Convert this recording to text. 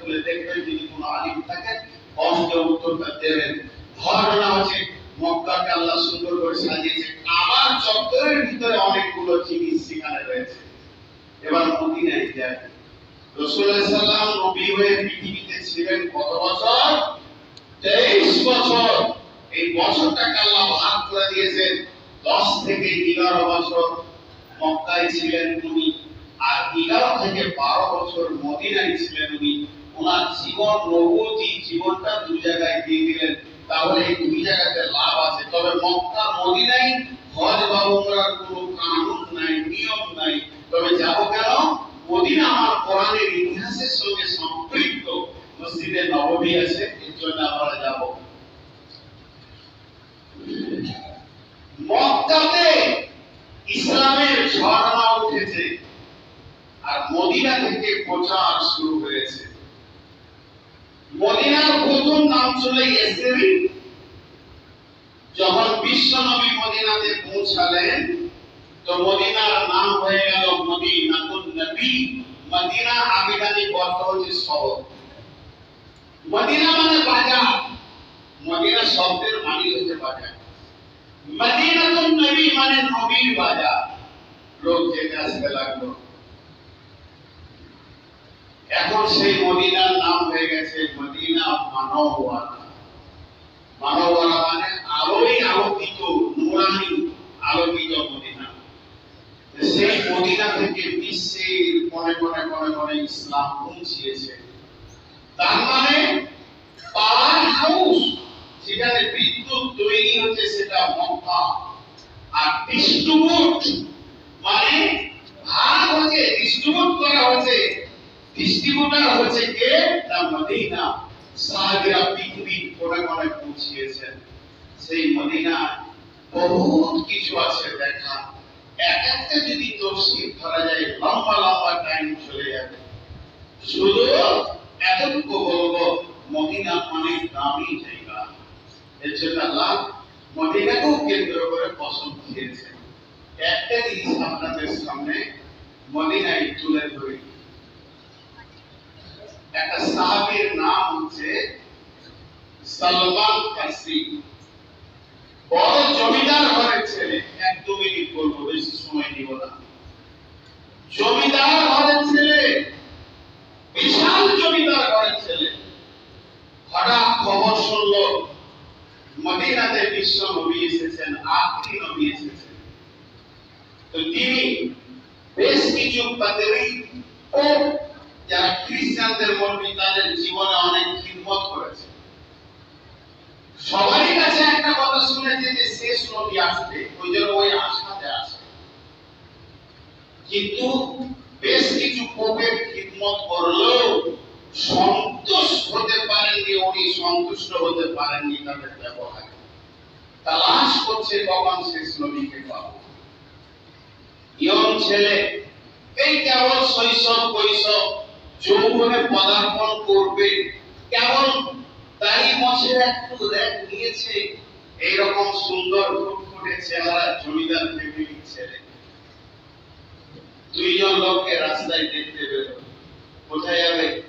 খুলে দেখবেন যদি কোনো আলিম থাকেন কষ্টে উত্তরটা দেবেন। ঘটনা হচ্ছে, মক্কাকে আল্লাহ সুন্দর করে সাজিয়েছে। আবার চত্বরের ভিতরে অনেকগুলো জিনিস সেখানে রয়েছে। এবার মদিনায় হয়ে পৃথিবীতে ছিলেন কত বছর? তেইশ বছর। এই বছরটাকে আল্লাহ ভাগ করে দিয়েছেন। দশ থেকে এগারো বছর মক্কায় ছিলেন উনি, আর এগারো থেকে বারো বছর মদিনায় ছিলেন উনি। ওনার জীবন নবতী জীবনটা দুই জায়গায় দিয়ে দিলেন। তাহলে এই দুই জায়গাতে লাভ আছে। তবে মক্কা, মদিনায় হজ বা উমরার কোনো কানুন নাই, নিয়ম নাই। তবে যাব কেন? মদিনা আমার কোরআনের ইতিহাসের সঙ্গে সম্পৃক্ত। মসজিদে নববী আছে, এর জন্য আমরা যাব। মক্কাতে ইসলামের ঝর্ণা উঠেছে। আর মদিনা থেকে প্রচার শুরু হয়েছে। মদিনার প্রথম নাম ছিল যখন বিশ্ব নবী মদিনাতে পৌঁছালেন, তো মদিনার নাম হয়ে গেল মদিনাতুন নবী। মদিনা আবিদানি অর্থ হচ্ছে শহর। মদিনা মানে বাজার। মদিনা শব্দের মানে হচ্ছে বাজার। মদিনাতুন নবী মানে নবীর বাজার। লোক যেতে আসতে লাগল। এখন সেই মদিনার নাম হয়ে গেছে মানবওয়ালা মানে মানে তৈরি হচ্ছে সেটা আর ডিস্ট্রিবিউট মানে কে? না মদিনা। সাহাবীরা পৃথিবীর কোণে কোণে পৌঁছিয়েছেন। সেই মদিনা বহুত কিছু আছে দেখা। এক একটা যদি তফসিল ধরা যায়, লম্বা লম্বা টাইম চলে যাবে। শুধু এতটুকু বলব, মদিনা অনেক দামি জায়গা। এর জন্য আল্লাহ মদিনাকেও কেন্দ্র করে পছন্দ দিয়েছেন একটা জিনিস আপনাদের সামনে মদিনায় তুলে ধরি একটা সাহাবীর নাম হচ্ছে সালমান ফার্সি। বড় জমিদার ঘরের ছেলে। এক দু বেশি সময় নিব না। জমিদার ঘরের ছেলে। বিশাল জমিদার ঘরের ছেলে। হঠাৎ খবর শুনলো, মদিনাতে বিশ্ব নবী এসেছেন, আখরি নবী এসেছেন। তো তিনি বেশ কিছু পাদেরই ও যারা খ্রিস্টানদের মধ্যে তাদের জীবনে অনেক খিদমত করেছে সবারই কাছে একটা কথা শুনেছে যে শেষ নবী আসবে, ওই জন্য ওই আশাতে আসে কিন্তু বেশ কিছু পোপের খিদমত করলেও সন্তুষ্ট হতে পারেননি, উনি সন্তুষ্ট হতে পারেননি তাদের ব্যবহারে। তালাশ করছে কখন শেষ নবীকে পাবো ইয়ং ছেলে, এই কেবল শৈশব কৈশব যৌবনে পদার্পণ করবে। এইরকম সুন্দর ফুটফুটে চেহারা জমিদার দুইজন লোককে রাস্তায় দেখতে পেল। কোথায় যাবে?